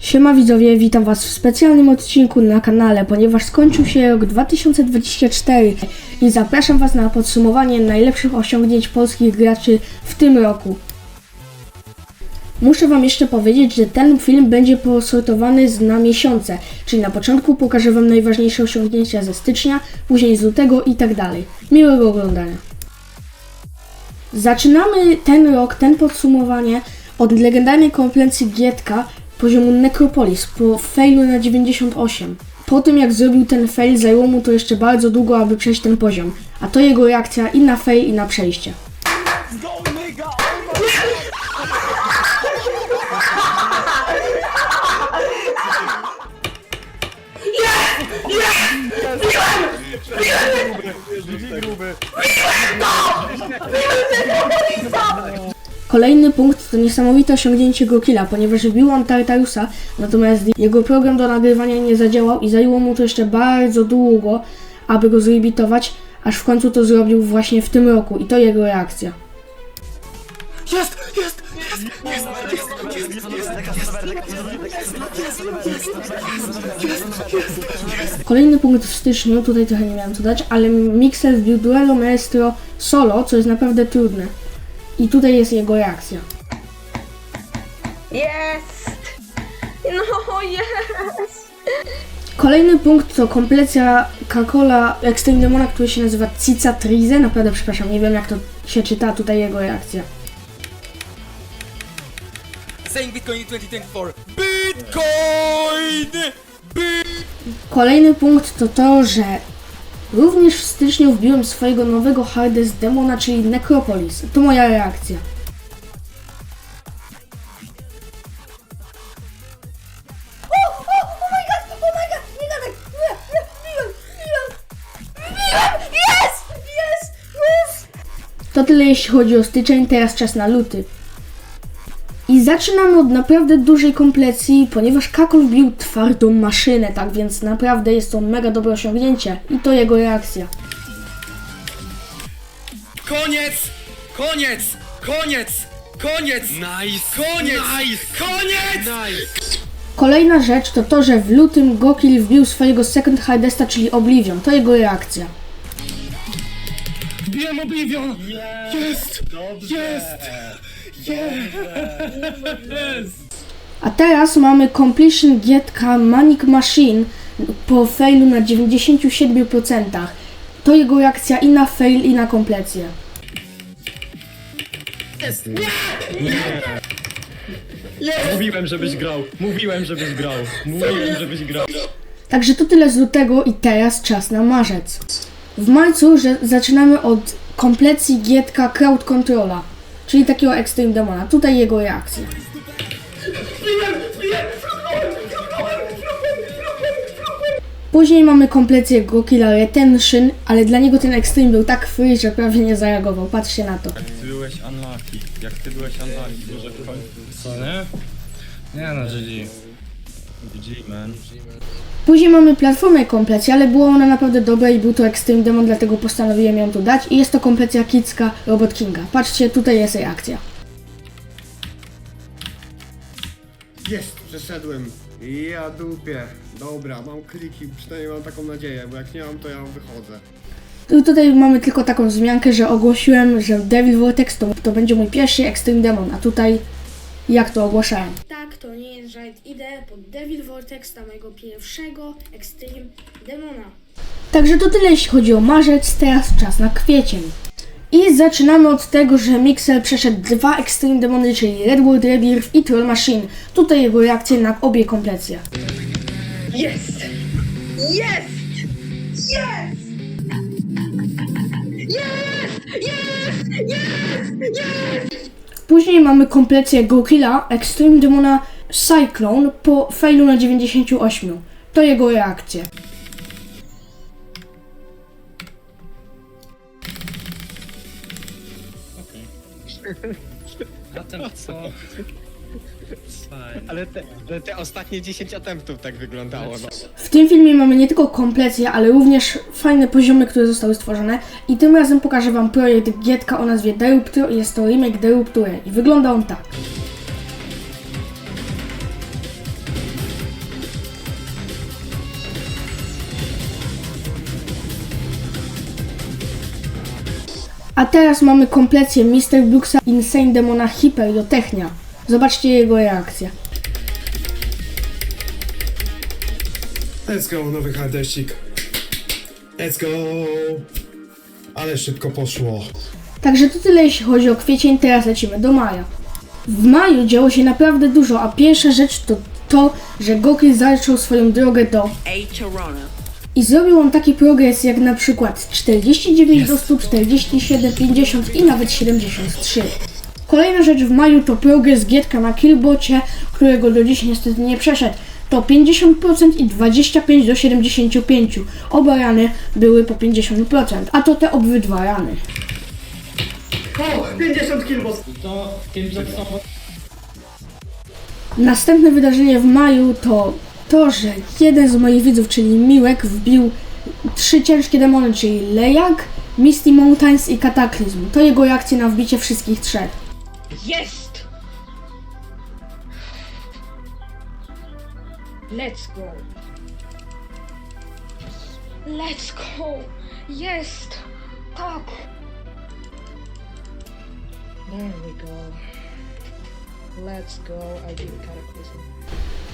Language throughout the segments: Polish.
Siema widzowie, witam was w specjalnym odcinku na kanale, ponieważ skończył się rok 2024 i zapraszam was na podsumowanie najlepszych osiągnięć polskich graczy w tym roku. Muszę wam jeszcze powiedzieć, że ten film będzie posortowany na miesiące, czyli na początku pokażę wam najważniejsze osiągnięcia ze stycznia, później z lutego i tak dalej. Miłego oglądania. Zaczynamy ten rok, ten podsumowanie od legendarnej komplecji Gietka poziomu Necropolis po failu na 98. Po tym jak zrobił ten fail zajęło mu to jeszcze bardzo długo, aby przejść ten poziom, a to jego reakcja i na fail i na przejście. Kolejny punkt to niesamowite osiągnięcie Gokila, ponieważ wbił on Tartarusa, natomiast jego program do nagrywania nie zadziałał i zajęło mu to jeszcze bardzo długo, aby go zrebitować, aż w końcu to zrobił właśnie w tym roku i to jego reakcja. Jest! Jest! Jest! Jest! Jest! Jest! Jest! Kolejny punkt w styczniu, tutaj trochę nie miałem co dać, ale Mixer wbił Duelo Maestro solo, co jest naprawdę trudne. I tutaj jest jego reakcja. Jest! No jest! Kolejny punkt to komplecja Kakola Extreme Demona, który się nazywa Cicatrize. Naprawdę przepraszam, nie wiem jak to się czyta, tutaj jego reakcja. Saying Bitcoin in 2024. Bitcoin! Kolejny punkt to to, że również w styczniu wbiłem swojego nowego Hardest Demona, czyli Necropolis. To moja reakcja. To tyle jeśli chodzi o styczeń, teraz czas na luty. I zaczynamy od naprawdę dużej komplecji, ponieważ Kakol wbił twardą maszynę, tak więc naprawdę jest to mega dobre osiągnięcie i to jego reakcja. Koniec! Koniec! Koniec! Koniec! Nice! Koniec! Nice! Koniec! Nice! Kolejna rzecz to to, że w lutym Gokil wbił swojego second hardesta, czyli Oblivion, to jego reakcja. Wbiłem Oblivion! Jest! Jest! A teraz mamy completion Gietka Manic Machine po failu na 97%. To jego reakcja i na fail i na komplecję. Mówiłem, żebyś grał. Mówiłem, żebyś grał. Mówiłem, żebyś grał. Także to tyle z lutego i teraz czas na marzec. W marcu zaczynamy od komplecji Gietka Crowd Controla, czyli takiego Extreme Demona. Tutaj jego reakcja. Później mamy komplecję Gokilla Retention, ale dla niego ten Extreme był tak free, że prawie nie zareagował. Patrzcie na to. Ty byłeś unlucky. Jak ty byłeś unlucky, może w końcu. Co, nie? Nie no, GG. GG, man. Później mamy platformę komplecję, ale była ona naprawdę dobra i był to Extreme Demon, dlatego postanowiłem ją tu dać. I jest to komplecja Kicka Robot Kinga. Patrzcie, tutaj jest reakcja. Jest, przeszedłem. Ja dupie. Dobra, mam kliki, przynajmniej mam taką nadzieję, bo jak nie mam, to ja wychodzę. Tu- Tutaj mamy tylko taką wzmiankę, że ogłosiłem, że Devil Vortex to, to będzie mój pierwszy Extreme Demon, a tutaj jak to ogłaszałem. Tak, to nie jest żart. Idę pod Devil Vortex na mojego pierwszego Extreme Demona. Także to tyle jeśli chodzi o marzec, teraz czas na kwiecień. I zaczynamy od tego, że Mixer przeszedł dwa Extreme Demony, czyli Red World Rebirth i Troll Machine. Tutaj jego reakcje na obie komplecje. Jest! Jest! Jest! Jest! Jest! Jest! Jest! Później mamy komplecję Gokilla Extreme Demona Cyclone po failu na 98. To jego reakcje. A ten co? Ale te, te ostatnie 10 attemptów tak wyglądało, no. W tym filmie mamy nie tylko komplecje, ale również fajne poziomy, które zostały stworzone. I tym razem pokażę Wam projekt Gietka o nazwie Derupture. Jest to remake Derupture i wygląda on tak. A teraz mamy komplecję Mr. Brooksa Insane Demona Hyperiotechnia. Zobaczcie jego reakcję. Let's go, nowy hardesik. Let's go. Ale szybko poszło. Także to tyle jeśli chodzi o kwiecień, teraz lecimy do maja. W maju działo się naprawdę dużo, a pierwsza rzecz to to, że Gokil zaczął swoją drogę do i zrobił on taki progres jak na przykład 49 do 100, 47, 50 i nawet 73. Kolejna rzecz w maju to progres Gietka na Killbocie, którego do dziś niestety nie przeszedł. To 50% i 25 do 75. Oba rany były po 50%, a to te obydwa rany. Następne wydarzenie w maju to to, że jeden z moich widzów, czyli Miłek, wbił trzy ciężkie demony, czyli Lejak, Misty Mountains i Kataklizm. To jego reakcje na wbicie wszystkich trzech. Jest! Let's go. Let's go. Jest! Tak! There we go. Let's go. I did.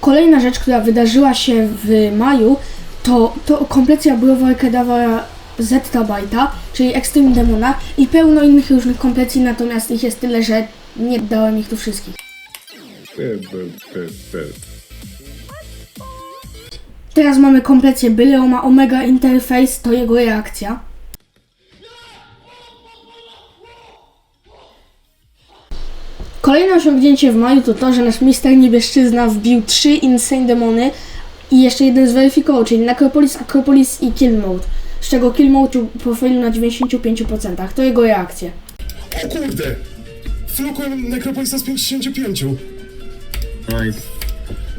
Kolejna rzecz, która wydarzyła się w maju, to, to komplecja Browar Kedavra Zettabyte'a, czyli Extreme Demona i pełno innych różnych komplecji, natomiast ich jest tyle, że nie dałem ich tu wszystkich. Teraz mamy komplecję Byleoma Omega Interface, to jego reakcja. Kolejne osiągnięcie w maju to to, że nasz mister niebieżczyzna wbił trzy Insane Demony i jeszcze jeden zweryfikował, czyli Necropolis, Acropolis i Kill Mode. Z czego Kill Mode profilu na 95%. To jego reakcje. O kurde! Flukłem Necropolisa z 55. Nice.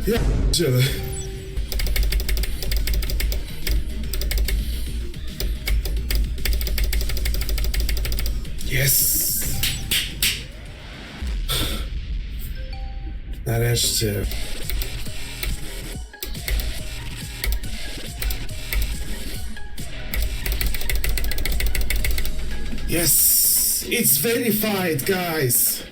Ja dzielę. Yes! Nareszcie. Yes! It's verified, guys!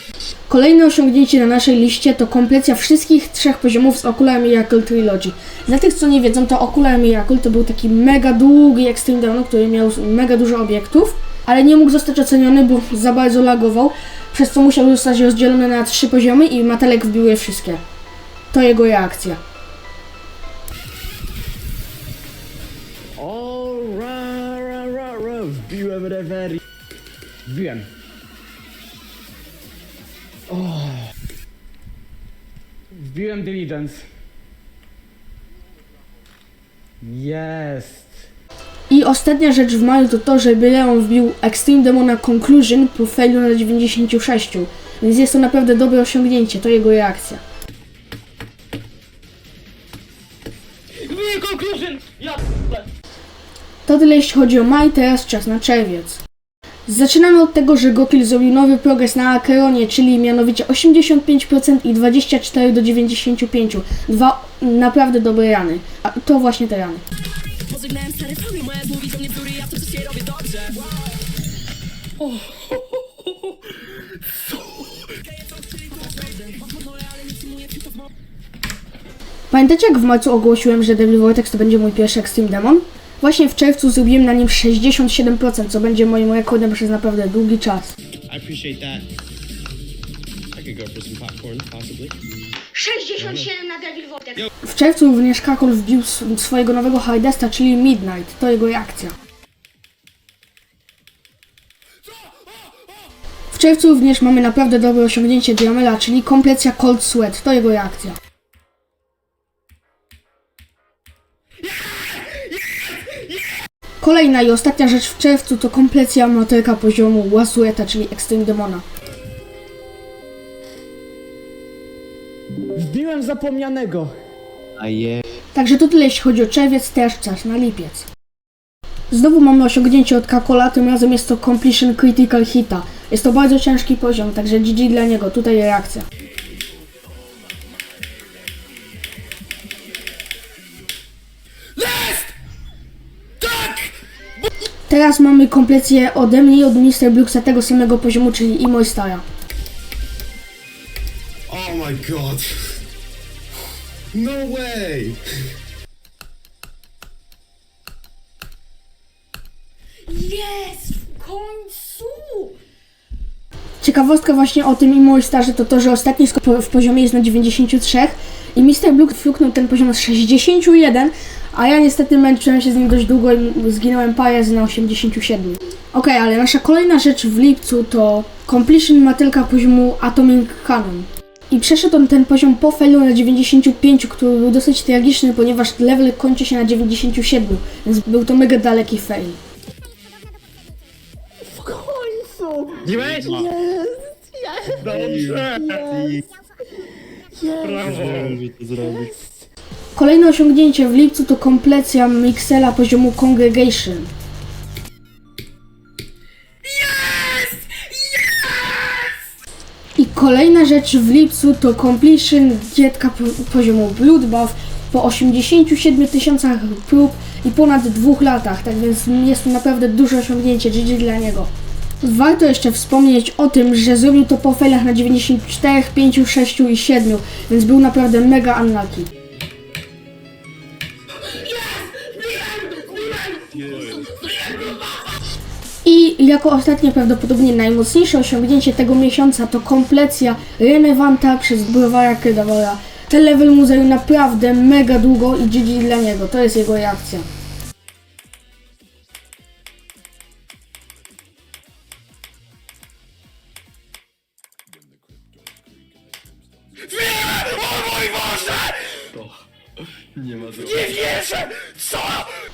Kolejne osiągnięcie na naszej liście to komplecja wszystkich trzech poziomów z Ocular Miracle Trilogy. Dla tych, co nie wiedzą, to Ocular Miracle to był taki mega długi Extreme Down, który miał mega dużo obiektów, ale nie mógł zostać oceniony, bo za bardzo lagował, przez co musiał zostać rozdzielony na trzy poziomy i Matelek wbił je wszystkie. To jego reakcja. Wbiłem reverie. Wbiłem. O. Wbiłem diligence. Jest. I ostatnia rzecz w maju to to, że Leon wbił Extreme Demona Conclusion po failu na 96, więc jest to naprawdę dobre osiągnięcie, to jego reakcja. To tyle jeśli chodzi o maj, teraz czas na czerwiec. Zaczynamy od tego, że Gokil zrobił nowy progres na Akeronie, czyli mianowicie 85% i 24 do 95. Dwa naprawdę dobre rany. A to właśnie te rany. Pamiętacie jak w marcu ogłosiłem, że Devil Vortex to będzie mój pierwszy Extreme Demon? Właśnie w czerwcu zrobiłem na nim 67%, co będzie moim rekordem przez naprawdę długi czas. I appreciate that. I could go for some popcorn, possibly. 67 na Devil Vortex. W czerwcu również Kakul wbił swojego nowego hardesta, czyli Midnight. To jego reakcja. W czerwcu również mamy naprawdę dobre osiągnięcie Diamela, czyli komplecja Cold Sweat. To jego reakcja. Kolejna i ostatnia rzecz w czerwcu to komplecja motorka poziomu Wasueta, czyli Extreme Demona. Wbiłem zapomnianego. A je. Także to tyle jeśli chodzi o czerwiec, też czas na lipiec. Znowu mamy osiągnięcie od Kakola, tym razem jest to Completion Critical Hita. Jest to bardzo ciężki poziom, także GG dla niego, tutaj reakcja. Teraz mamy kompletnie ode mnie i od Mr. Bluxa tego samego poziomu, czyli i Stara. Oh my god. No way. Jest! W końcu! Ciekawostka właśnie o tym i mój starzy to to, że ostatni skok w poziomie jest na 93 i Mr. Blue fluknął ten poziom z 61, a ja niestety męczyłem się z nim dość długo i zginąłem razy na 87. Okej, ale nasza kolejna rzecz w lipcu to completion matylka poziomu Atomic Cannon. I przeszedł on ten poziom po failu na 95, który był dosyć tragiczny, ponieważ level kończy się na 97, więc był to mega daleki fail. Kolejne osiągnięcie w lipcu to komplecja Mixela poziomu Congregation. I kolejna rzecz w lipcu to completion po- poziomu Bloodbath po 87 tysiącach prób i ponad dwóch latach, tak więc jest to naprawdę duże osiągnięcie GG dla niego. Warto jeszcze wspomnieć o tym, że zrobił to po failach na 94, 5, 6 i 7, więc był naprawdę mega unlucky. I jako ostatnie prawdopodobnie najmocniejsze osiągnięcie tego miesiąca to komplecja Renewanta przez Browara Kedavora. Ten level mu zajął naprawdę mega długo i GG dla niego, to jest jego reakcja.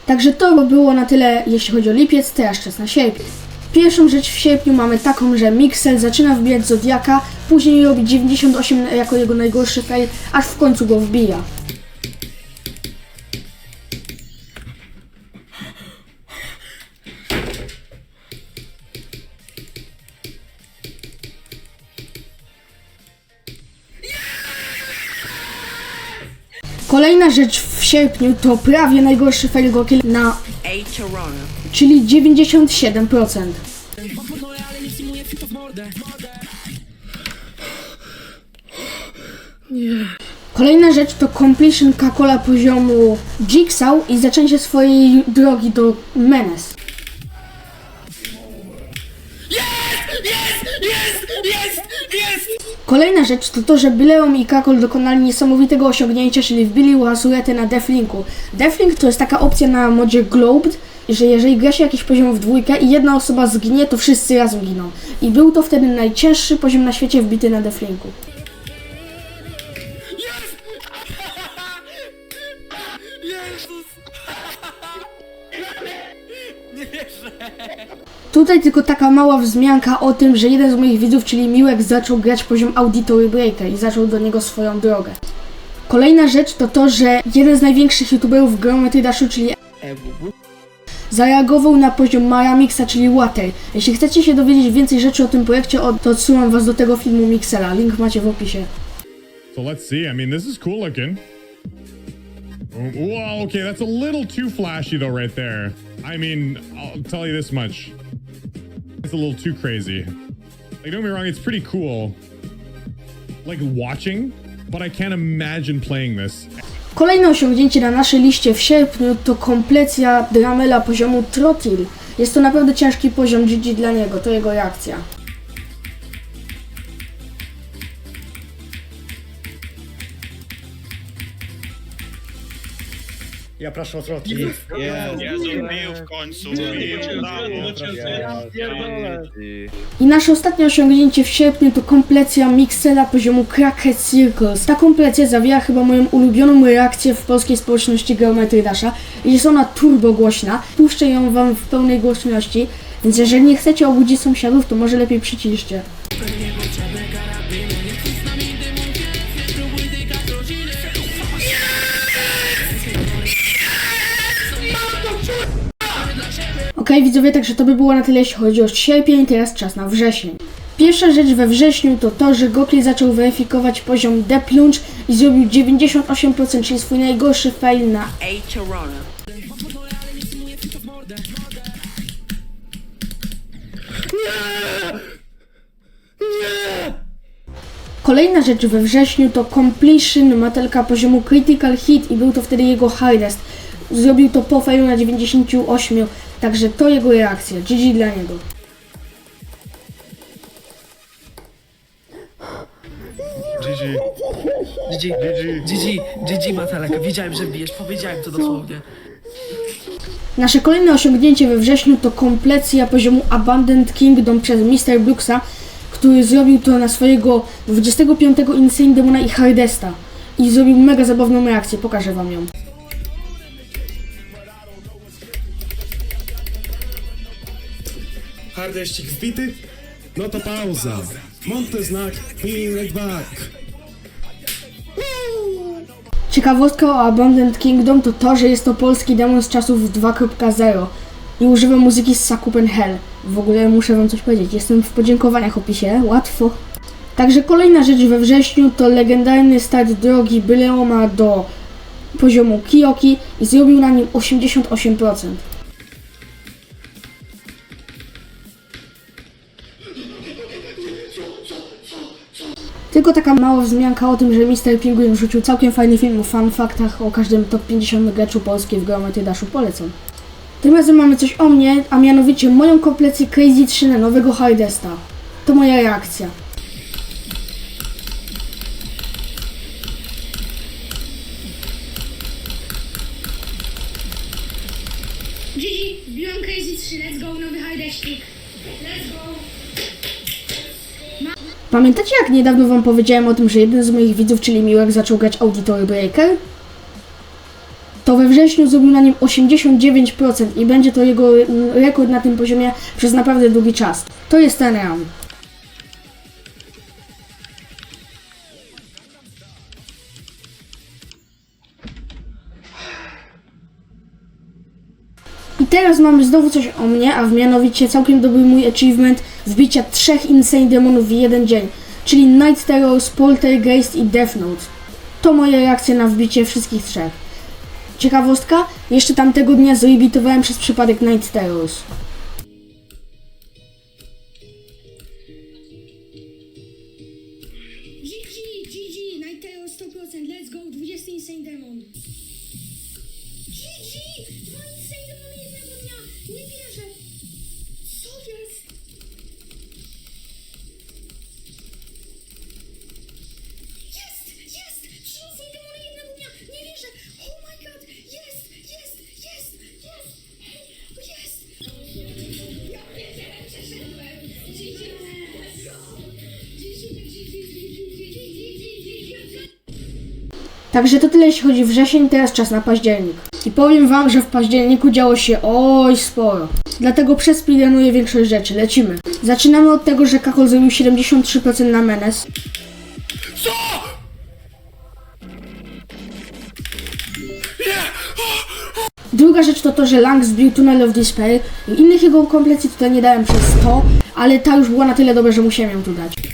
Także to by było na tyle, jeśli chodzi o lipiec, teraz czas na sierpień. Pierwszą rzecz w sierpniu mamy taką, że Mixel zaczyna wbijać Zodiaka, później robi 98 jako jego najgorszy fail, aż w końcu go wbija. Rzecz w sierpniu to prawie najgorszy fail Gokil na czyli 97%. Kolejna rzecz to completion Kakola poziomu Jigsaw i zaczęcie swojej drogi do Menes. Kolejna rzecz to to, że Bileum i Kakol dokonali niesamowitego osiągnięcia, czyli wbili Łasuretę na Deflinku. Deflink to jest taka opcja na modzie Globed, że jeżeli gra się jakiś poziom w dwójkę i jedna osoba zginie, to wszyscy razem giną. I był to wtedy najcięższy poziom na świecie wbity na Deflinku. Tutaj tylko taka mała wzmianka o tym, że jeden z moich widzów, czyli Miłek, zaczął grać poziom Auditory Breaker i zaczął do niego swoją drogę. Kolejna rzecz to to, że jeden z największych youtuberów w Geometry Dashu, czyli zareagował na poziom Maramixa, czyli Water. Jeśli chcecie się dowiedzieć więcej rzeczy o tym projekcie, to odsyłam was do tego filmu Mixela. Link macie w opisie. So let's see. I mean, this is cool looking. Whoa, okay, that's a little too flashy though, right there. I mean, I'll tell you this much. It's a little too crazy. Like, don't get me wrong, it's pretty cool. Like watching, but I can't imagine playing this. Kolejne osiągnięcie na naszej liście w sierpniu to komplecja Dramela poziomu Trottil. Jest to naprawdę ciężki poziom GG dla niego, to jego reakcja. Ja proszę o trotki. Jezu, bił w końcu. I nasze ostatnie osiągnięcie w sierpniu to komplecja Mixela poziomu Crackhead Circles. Ta komplecja zawiera chyba moją ulubioną reakcję w polskiej społeczności Geometry Dasha. Jest ona turbo głośna. Puszczę ją wam w pełnej głośności, więc jeżeli nie chcecie obudzić sąsiadów, to może lepiej przyciszcie. Widzowie, także to by było na tyle jeśli chodzi o sierpień, teraz czas na wrzesień. Pierwsza rzecz we wrześniu to to, że Gokli zaczął weryfikować poziom D Plunge i zrobił 98%, czyli swój najgorszy fail na A Toronto. Kolejna rzecz we wrześniu to completion matelka poziomu critical hit i był to wtedy jego hardest. Zrobił to po failu na 98, także to jego reakcja. GG dla niego. GG. GG. GG. GG Matelek. Wiedziałem, że bijesz. Powiedziałem to dosłownie. Nasze kolejne osiągnięcie we wrześniu to komplecja poziomu Abandoned Kingdom przez Mr. Bluxa, który zrobił to na swojego 25 Insane Demona i Hardesta. I zrobił mega zabawną reakcję, pokażę wam ją. Hardeścik wbity? No to pauza. Monty znak, right back. O Abandoned Kingdom to to, że jest to polski demon z czasów 2.0 i używa muzyki z Sakupen Hell. W ogóle muszę wam coś powiedzieć, jestem w podziękowaniach opisie, łatwo. Także kolejna rzecz we wrześniu to legendarny start drogi Byleoma do poziomu Kiyoki i zrobił na nim 88%. Tylko taka mała wzmianka o tym, że Mr. Penguin wrzucił całkiem fajny film o fun faktach o każdym top 50 graczu polskiej w Geometry Dashu polecam. Tym razem mamy coś o mnie, a mianowicie moją kompletę Crazy 3 na nowego Hardesta. To moja reakcja. Gigi, wbiłam Crazy 3, let's go, nowy hajdeścik. Let's go. Pamiętacie jak niedawno wam powiedziałem o tym, że jeden z moich widzów, czyli Miłek, zaczął grać Auditory Breaker? To we wrześniu zrobił na nim 89% i będzie to jego mm, rekord na tym poziomie przez naprawdę długi czas. To jest ten ram. Teraz mamy znowu coś o mnie, a mianowicie całkiem dobry mój achievement wbicia trzech Insane Demonów w jeden dzień, czyli Night Terrors, Poltergeist i Death Note. To moje reakcje na wbicie wszystkich trzech. Ciekawostka, jeszcze tamtego dnia zreebitowałem przez przypadek Night Terrors. Gigi, Gigi, Night Terror 100%, let's go, 20 Insane Demon. Także to tyle jeśli chodzi o wrzesień, teraz czas na październik. I powiem wam, że w październiku działo się oj sporo. Dlatego przespeedrunuję większość rzeczy, lecimy. Zaczynamy od tego, że Kakol zrobił 73% na Menes. Druga rzecz to to, że Lang zbił Tunnel of Despair i innych jego komplecji tutaj nie dałem przez to, ale ta już była na tyle dobra, że musiałem ją tu dać.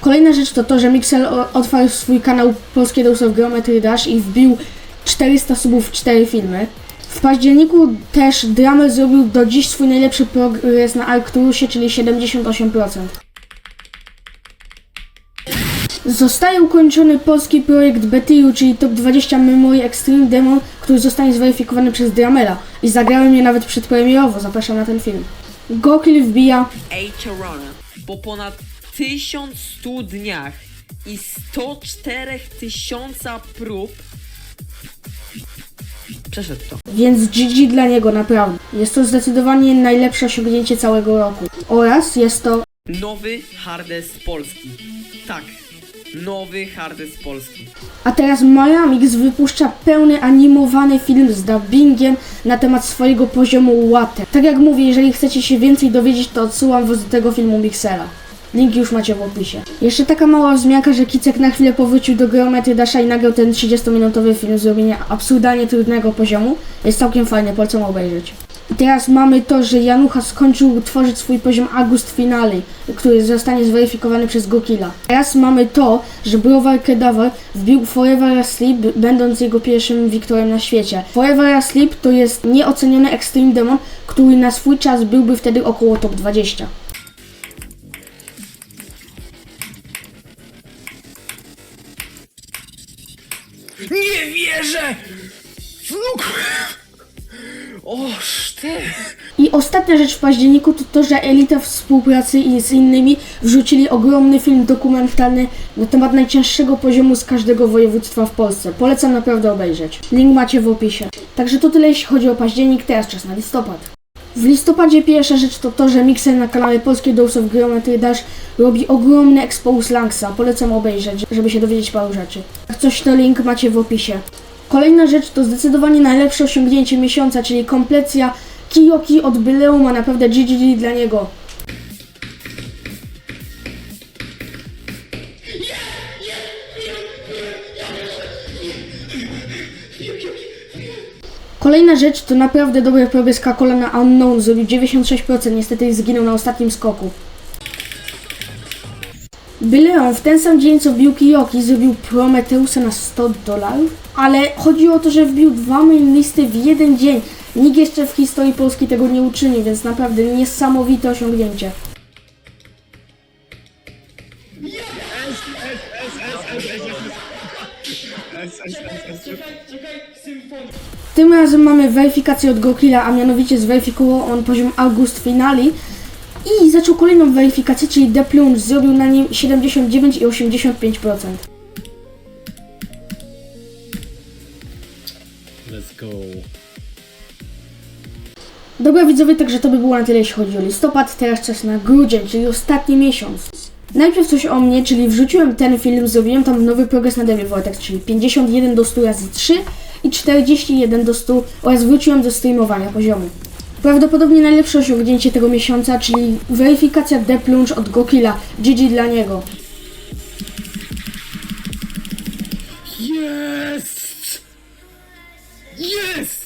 Kolejna rzecz to to, że Mixel otwarł swój kanał Polskie Dose of Geometry Dash i wbił 400 subów w 4 filmy. W październiku też Drummer zrobił do dziś swój najlepszy progres na Arcturusie, czyli 78%. Zostaje ukończony polski projekt Betiru, czyli Top 20 Memory Extreme Demo, który zostanie zweryfikowany przez Dramera. I zagrałem je nawet przedpremierowo, zapraszam na ten film. Gokil wbija Ej, Corona, po ponad 1100 dniach i 104 tysiąca prób przeszedł to. Więc GG dla niego naprawdę. Jest to zdecydowanie najlepsze osiągnięcie całego roku. Oraz jest to Nowy Hardes Polski. Tak, nowy Hardes Polski. A teraz Myamix wypuszcza pełny animowany film z dubbingiem na temat swojego poziomu Water. Tak jak mówię, jeżeli chcecie się więcej dowiedzieć, to odsyłam was do tego filmu Mixera. Linki już macie w opisie. Jeszcze taka mała wzmianka, że Kicek na chwilę powrócił do Geometry Dasha i nagrał ten 30-minutowy film z robienia absurdalnie trudnego poziomu. Jest całkiem fajny, polecam obejrzeć. I teraz mamy to, że Janucha skończył tworzyć swój poziom August Finale, który zostanie zweryfikowany przez Gokila. Teraz mamy to, że Browar Kedavr wbił Forever Asleep, będąc jego pierwszym wiktorem na świecie. Forever Asleep to jest nieoceniony Extreme Demon, który na swój czas byłby wtedy około top 20. I ostatnia rzecz w październiku to to, że Elita w współpracy z innymi wrzucili ogromny film dokumentalny na temat najcięższego poziomu z każdego województwa w Polsce. Polecam naprawdę obejrzeć. Link macie w opisie. Także to tyle jeśli chodzi o październik, teraz czas na listopad. W listopadzie pierwsza rzecz to to, że Mixer na kanale Polskie Dose of Geometry Dash robi ogromny expose Langsa. Polecam obejrzeć, żeby się dowiedzieć paru rzeczy. Jak coś to link macie w opisie. Kolejna rzecz to zdecydowanie najlepsze osiągnięcie miesiąca, czyli komplecja Kiyoki od Byleuma, naprawdę GGG dla niego. Kolejna rzecz to naprawdę dobry progres Kakola na Unknown, zrobił 96%, niestety zginął na ostatnim skoku. Byleon w ten sam dzień co wbił Kiyoki zrobił Prometeusa na 100 dolarów, ale chodzi o to, że wbił dwa main listy w jeden dzień. Nikt jeszcze w historii Polski tego nie uczynił, więc naprawdę niesamowite osiągnięcie. Tym razem mamy weryfikację od Gokila, a mianowicie zweryfikował on poziom August Finali i zaczął kolejną weryfikację, czyli Plunge zrobił na nim 79 i 85%. Let's go. Dobra widzowie, także to by było na tyle jeśli chodzi o listopad, teraz czas na grudzień, czyli ostatni miesiąc. Najpierw coś o mnie, czyli wrzuciłem ten film, zrobiłem tam nowy progres na Devil Vortex, czyli 51 do 100 razy 3 i 41 do 100 oraz wróciłem do streamowania poziomu. Prawdopodobnie najlepsze osiągnięcie tego miesiąca, czyli weryfikacja The Plunge od Gokila, GG dla niego. Jest! Jest!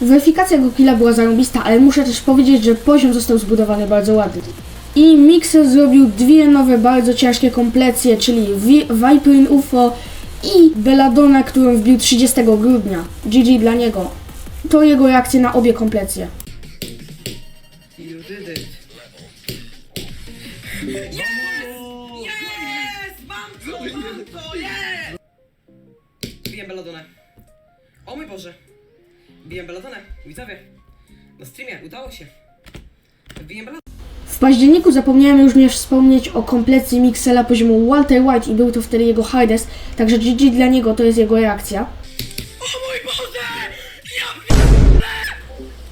Weryfikacja Gokila była zarąbista, ale muszę też powiedzieć, że poziom został zbudowany bardzo ładnie. I Mixer zrobił dwie nowe, bardzo ciężkie komplecje, czyli Vi- Viperin UFO i Belladonna, którą wbił 30 grudnia. GG dla niego. To jego reakcje na obie komplecje. Yes! Mam mam yes! Bijem Belladonę. O mój Boże. Belladonę. Widzowie. Na streamie udało się. Belladonę. W październiku zapomniałem również wspomnieć o komplecji Mixela poziomu Walter White i był to wtedy jego hardest, także GG dla niego to jest jego reakcja. O mój Boże!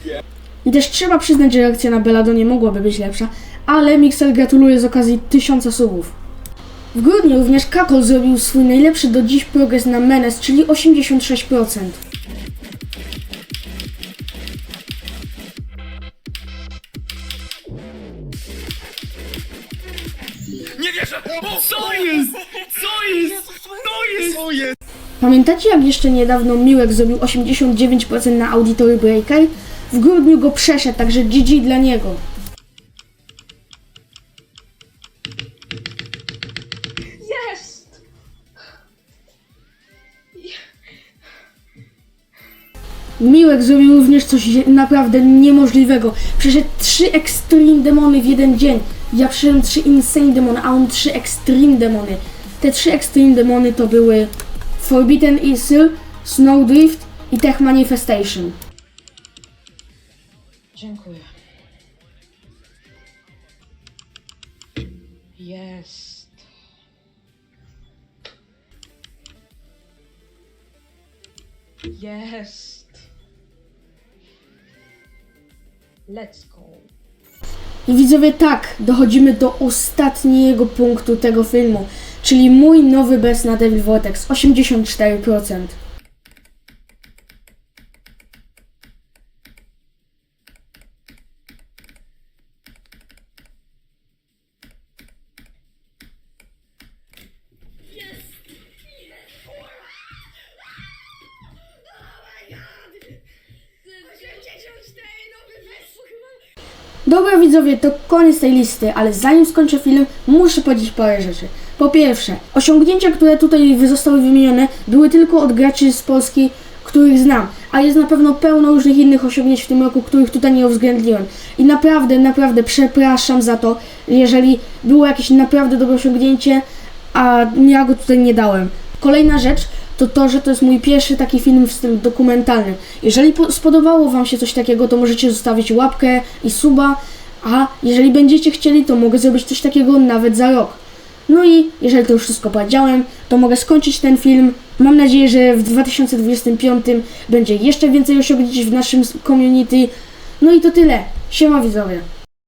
Ja I też trzeba przyznać, że reakcja na Belladonie mogłaby być lepsza, ale Mixel gratuluje z okazji 1000 subów. W grudniu również Kakol zrobił swój najlepszy do dziś progres na Menes, czyli 86%. Pamiętacie jak jeszcze niedawno Miłek zrobił 89% na Auditory Breaker? W grudniu go przeszedł, także GG dla niego. Jest! Miłek zrobił również coś naprawdę niemożliwego. Przeszedł trzy Extreme Demony w jeden dzień. Ja przeszedłem trzy Insane Demony, a on trzy Extreme Demony. Te trzy Extreme Demony to były Forbidden Isil, Snowdrift i Tech Manifestation. Dziękuję. Jest. Jest. Let's go. I widzowie, tak, dochodzimy do ostatniego punktu tego filmu, czyli mój nowy best na Devil Vortex, 84%. Oh my god! 84! Dobra widzowie, to koniec tej listy, ale zanim skończę film, muszę powiedzieć parę rzeczy. Po pierwsze, osiągnięcia, które tutaj zostały wymienione, były tylko od graczy z Polski, których znam, a jest na pewno pełno różnych innych osiągnięć w tym roku, których tutaj nie uwzględniłem. I naprawdę, naprawdę przepraszam za to, jeżeli było jakieś naprawdę dobre osiągnięcie, a ja go tutaj nie dałem. Kolejna rzecz to to, że to jest mój pierwszy taki film w stylu dokumentalnym. Jeżeli po- spodobało Wam się coś takiego, to możecie zostawić łapkę i suba, a jeżeli będziecie chcieli, to mogę zrobić coś takiego nawet za rok. No i jeżeli to już wszystko powiedziałem, to mogę skończyć ten film. Mam nadzieję, że w 2025 będzie jeszcze więcej osiągnięć w naszym community. No i to tyle. Siema widzowie.